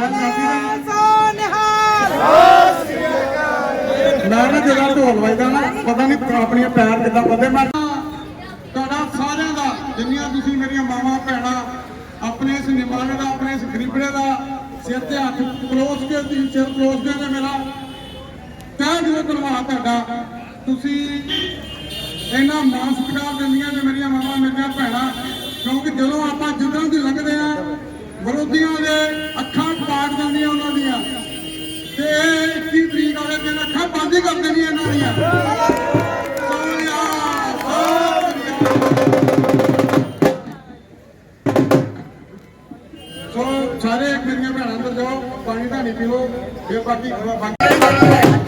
ਮੈਂ ਨਾ ਜਦੋਂ ਢੋਲ ਵੱਜਦਾ ਨਾ, ਪਤਾ ਨਹੀਂ ਆਪਣੀਆਂ ਪੈਰ ਕਿੱਦਾਂ ਵੱਧੇ ਮੈਂ ਤੁਹਾਡਾ ਸਾਰਿਆਂ ਦਾ, ਜਿੰਨੀਆਂ ਤੁਸੀਂ ਮੇਰੀਆਂ ਮਾਵਾਂ, ਭੈਣਾਂ, ਆਪਣੇ ਇਸ ਨਿਮਾਣੇ ਦਾ, ਆਪਣੇ ਇਸ ਗਰੀਬੜੇ ਦਾ ਸਿਰ ਤੇ ਹੱਥ ਕਲੋਸ ਕੇ, ਤੁਸੀਂ ਸਿਰ ਕਲੋਸ ਕੇ ਮੇਰਾ। ਤੈਨੂੰ ਜਿਹੜਾ ਧੰਨਵਾਦ ਤੁਹਾਡਾ। ਤੁਸੀਂ ਇਹਨਾਂ ਮਾਨ ਸਤਿਕਾਰ ਦਿੰਦੀਆਂ ਨੇ ਮੇਰੀਆਂ ਮਾਵਾਂ, ਮੇਰੀਆਂ ਭੈਣਾਂ, ਕਿਉਂਕਿ ਜਦੋਂ ਆਪਾਂ ਜਿੱਦਾਂ ਦੀ ਲੰਘਦੇ ਆ, ਵਿਰੋਧੀਆਂ ਦੇ ਅੱਖਾਂ ਪਾਟ ਜਾਂਦੀਆਂ ਉਹਨਾਂ ਦੀਆਂ। ਤੇ 21 ਤਰੀਕ ਵਾਲੇ ਦਿਨ ਅੱਖਾਂ ਬੰਦ ਹੀ ਕਰ ਦੇਣੀਆਂ ਇਹਨਾਂ ਦੀਆਂ। ਸਾਰੇ ਮੇਰੀਆਂ ਭੈਣਾਂ ਅੰਦਰ ਜਾਓ, ਪਾਣੀ ਧਾਣੀ ਪੀਓ ਫਿਰ ਬਾਕੀ ਬਾਕੀ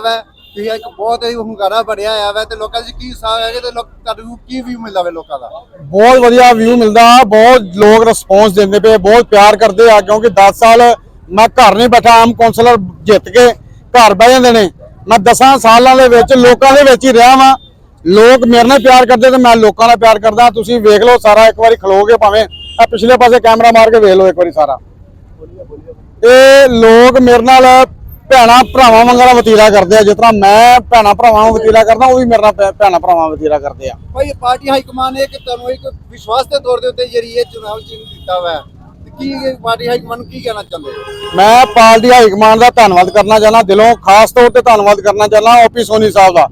ਇਹ ਹੈਗਾ ਤੁਸੀਂ ਇੱਕ ਬਹੁਤ ਹੀ ਹੁੰਗਾਰਾ ਬੜਿਆ ਹੋਇਆ ਵੈ ਤੇ ਲੋਕਾਂ 'ਚ ਕੀ ਸਾਹ ਹੈਗੇ ਤੇ ਲੋਕ ਤੁਹਾਨੂੰ ਕੀ ਵੀ ਮਿਲਦਾ ਵੇ ਲੋਕਾਂ ਦਾ? ਬਹੁਤ ਵਧੀਆ ਵਿਊ ਮਿਲਦਾ, ਬਹੁਤ ਲੋਕ ਰਿਸਪੌਂਸ ਦਿੰਦੇ ਪਏ, ਬਹੁਤ ਪਿਆਰ ਕਰਦੇ ਆ, ਕਿਉਂਕਿ 10 ਸਾਲ ਮੈਂ ਘਰ ਨਹੀਂ ਬੈਠਾ, ਆਮ ਕੌਂਸਲਰ ਜਿੱਤ ਕੇ ਘਰ ਬਹਿ ਜਾਂਦੇ ਨੇ। ਮੈਂ 10 ਸਾਲਾਂ ਦੇ ਵਿੱਚ ਲੋਕਾਂ ਦੇ ਵਿੱਚ ਹੀ ਰਿਹਾ ਵਾਂ। ਲੋਕ ਮੇਰੇ ਨਾਲ ਪਿਆਰ ਕਰਦੇ ਤੇ ਮੈਂ ਲੋਕਾਂ ਨਾਲ ਪਿਆਰ ਕਰਦਾ। ਤੁਸੀਂ ਵੇਖ ਲਓ ਸਾਰਾ ਇੱਕ ਵਾਰੀ ਖਲੋਗੇ ਭਾਵੇਂ ਆ ਪਿਛਲੇ ਪਾਸੇ ਕੈਮਰਾ ਮਾਰ ਕੇ ਵੇਖ ਲਓ ਇੱਕ ਵਾਰੀ ਸਾਰਾ। ਇਹ ਲੋਕ ਮੇਰੇ ਨਾਲ ਭੈਣਾ ਭਰਾਵਾਂ ਵਾਂਗਲਾ ਵਤੀਰਾ ਕਰਦੇ ਆ ਜਿਸ ਤਰ੍ਹਾਂ ਮੈਂ ਭੈਣਾ ਭਰਾਵਾਂ ਨੂੰ ਵਤੀਰਾ ਕਰਦਾ ਉਹ ਵੀ ਮੇਰੇ ਨਾਲ ਭੈਣਾਂ ਭਰਾਵਾਂ ਵਤੀਰਾ ਕਰਦੇ ਆ। ਭਾਈ ਪਾਰਟੀ ਹਾਈ ਕਮਾਨ ਨੇ ਕਿ ਤੁਹਾਨੂੰ ਇੱਕ ਵਿਸ਼ਵਾਸ ਦੇ ਤੌਰ ਦੇ ਉੱਤੇ ਜਿਹੜੀ ਇਹ ਚੁਣਾਵ ਚਿੰਨ ਦਿੱਤਾ ਤੇ ਕੀ ਪਾਰਟੀ ਹਾਈ ਕਮਾਨ ਕੀ ਕਹਿਣਾ ਚਾਹੁੰਦੇ? ਮੈਂ ਪਾਰਟੀ ਹਾਈ ਕਮਾਂਡ ਦਾ ਧੰਨਵਾਦ ਕਰਨਾ ਚਾਹੁੰਦਾ ਦਿਲੋਂ ਖਾਸ ਤੌਰ ਤੇ ਧੰਨਵਾਦ ਕਰਨਾ ਚਾਹੁੰਦਾ ਓਪੀ ਸੋਨੀ ਸਾਹਿਬ ਦਾ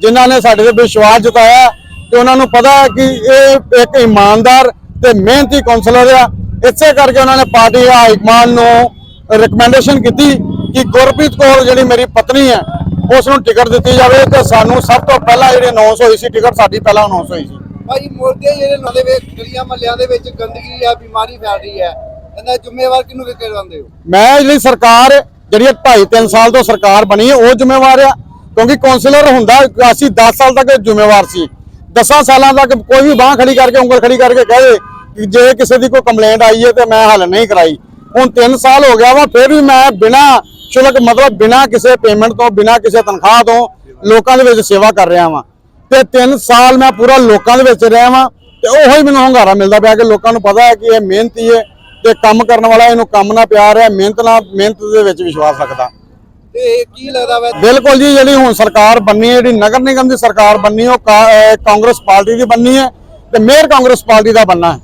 ਜਿਨ੍ਹਾਂ ਨੇ ਸਾਡੇ ਤੇ ਵਿਸ਼ਵਾਸ ਜਤਾਇਆ ਤੇ ਉਹਨਾਂ ਨੂੰ ਪਤਾ ਹੈ ਕਿ ਇਹ ਇੱਕ ਇਮਾਨਦਾਰ ਤੇ ਮਿਹਨਤੀ ਕਾਉਂਸਲਰ ਆ। ਇਸੇ ਕਰਕੇ ਉਹਨਾਂ ਨੇ ਪਾਰਟੀ ਹਾਈ ਕਮਾਂਡ ਨੂੰ ਰეკਮੈਂਡੇਸ਼ਨ ਕੀਤੀ ਕਿ ਗੁਰਪ੍ਰੀਤ ਕੌਰ ਜਿਹੜੀ ਮੇਰੀ ਪਤਨੀ ਹੈ ਉਸ ਨੂੰ ਟਿਕਟ ਦਿੱਤੀ ਜਾਵੇ ਤੇ ਸਾਨੂੰ ਸਭ ਤੋਂ ਪਹਿਲਾਂ ਜਿਹੜੀ ਅਨਾਉਂਸ ਹੋਈ ਸੀ ਟਿਕਟ ਸਾਡੀ ਪਹਿਲਾਂ ਅਨਾਉਂਸ ਹੋਈ ਸੀ ਭਾਈ ਮੁਰਦੇ ਜਿਹੜੇ ਨਾਲੇ ਵੇ ਗਲੀਆਂ ਮਹੱਲਿਆਂ ਦੇ ਵਿੱਚ ਗੰਦਗੀ ਆ ਬਿਮਾਰੀ ਫੈਲ ਰਹੀ ਹੈ ਇਹਦਾ ਜ਼ਿੰਮੇਵਾਰ ਕਿਹਨੂੰ ਕਿ ਕਰਵਾਉਂਦੇ ਹੋ? ਮੈਂ ਜਿਹੜੀ ਸਰਕਾਰ ਜਿਹੜੀ 2.5 3 ਸਾਲ ਤੋਂ ਸਰਕਾਰ ਬਣੀ ਹੈ ਉਹ ਜ਼ਿੰਮੇਵਾਰ ਆ। ਕਿਉਂਕਿ ਕਾਉਂਸਲਰ ਹੁੰਦਾ ਅਸੀਂ 10 ਸਾਲ ਤੱਕ ਜ਼ਿੰਮੇਵਾਰ ਸੀ। 10 ਸਾਲਾਂ ਤੱਕ ਕੋਈ ਵੀ ਬਾਹ ਖੜੀ ਕਰਕੇ ਉਂਗਲ ਖੜੀ ਕਰਕੇ ਕਹੇ ਕਿ ਜੇ ਕਿਸੇ ਦੀ ਕੋਈ ਕੰਪਲੇਂਟ ਆਈ ਹੈ ਤੇ ਮੈਂ ਹੱਲ ਨਹੀਂ ਕਰਾਈ। ਹੁਣ 3 ਸਾਲ ਹੋ ਗਿਆ ਵਾ ਫਿਰ ਵੀ ਮੈਂ ਬਿਨਾ ਸ਼ੁਲਕ ਮਤਲਬ ਬਿਨਾ ਕਿਸੇ ਪੇਮੈਂਟ ਤੋਂ ਬਿਨਾ ਕਿਸੇ ਤਨਖਾਹ ਤੋਂ ਲੋਕਾਂ ਦੇ ਵਿੱਚ ਸੇਵਾ ਕਰ ਰਿਹਾ ਵਾਂ। ਤੇ 3 ਸਾਲ ਮੈਂ ਪੂਰਾ ਲੋਕਾਂ ਦੇ ਵਿੱਚ ਰਿਹਾ ਵਾਂ ਤੇ ਉਹੋ ਹੀ ਮੈਨੂੰ ਹੰਗਾਰਾ ਮਿਲਦਾ ਪਿਆ ਕਿ ਲੋਕਾਂ ਨੂੰ ਪਤਾ ਹੈ ਕਿ ਇਹ ਮਿਹਨਤੀ ਹੈ ਤੇ ਕੰਮ ਕਰਨ ਵਾਲਾ ਇਹਨੂੰ ਕੰਮ ਨਾਲ ਪਿਆਰ ਹੈ ਮਿਹਨਤ ਨਾਲ ਮਿਹਨਤ ਦੇ ਵਿੱਚ ਵਿਸ਼ਵਾਸ ਰੱਖਦਾ। ਤੇ ਕੀ ਲੱਗਦਾ ਵੈ? ਬਿਲਕੁਲ ਜੀ ਜਿਹੜੀ ਹੁਣ ਸਰਕਾਰ ਬੰਨੀ ਹੈ ਜਿਹੜੀ ਨਗਰ ਨਿਗਮ ਦੀ ਸਰਕਾਰ ਬੰਨੀ ਉਹ ਕਾਂਗਰਸ ਪਾਰਟੀ ਦੀ ਬੰਨੀ ਹੈ ਤੇ ਮੇਅਰ ਕਾਂਗਰਸ ਪਾਰਟੀ ਦਾ ਬੰਨਾ ਹੈ।